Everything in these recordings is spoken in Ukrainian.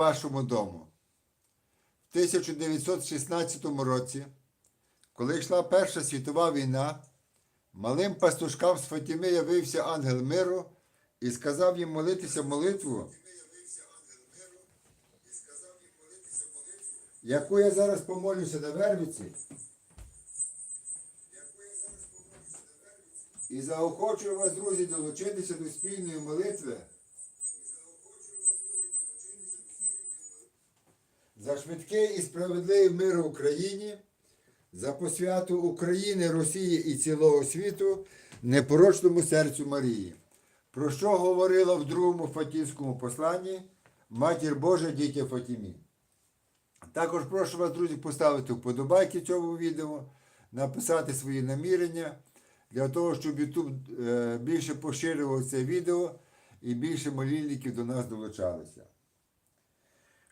вашому дому. В 1916 році, коли йшла Перша світова війна, малим пастушкам з Фатіми явився ангел миру і сказав їм молитися молитву, яку я зараз помолюся на Вервиці. І заохочую вас, друзі, долучитися до спільної молитви. За швидкий і справедливий мир в Україні, за посвяту України, Росії і цілого світу, непорочному серцю Марії. Про що говорила в другому Фатівському посланні Матір Божа дітя Фатімі. Також прошу вас, друзі, поставити вподобайки цьому відео, написати свої намірення для того, щоб YouTube е, більше поширював це відео і більше молільників до нас долучалися.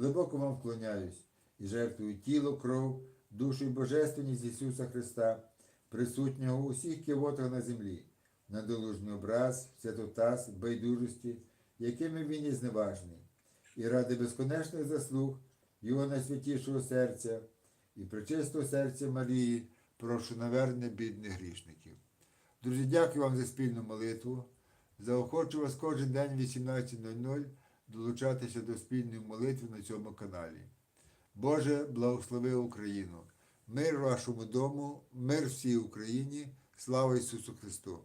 Глибоко вам вклоняюсь і жертвую тіло, кров, душу і божественність Ісуса Христа, присутнього у всіх кивотах на землі, надолужний образ, святотас, байдужості, якими він є зневажний, і ради безконечних заслуг Його найсвятішого серця і причистого серця Марії, прошу навернення бідних грішників. Друзі, дякую вам за спільну молитву. Заохочу вас кожен день 18.00 долучатися до спільної молитви на цьому каналі. Боже, благослови Україну! Мир вашому дому, мир всій Україні, слава Ісусу Христу!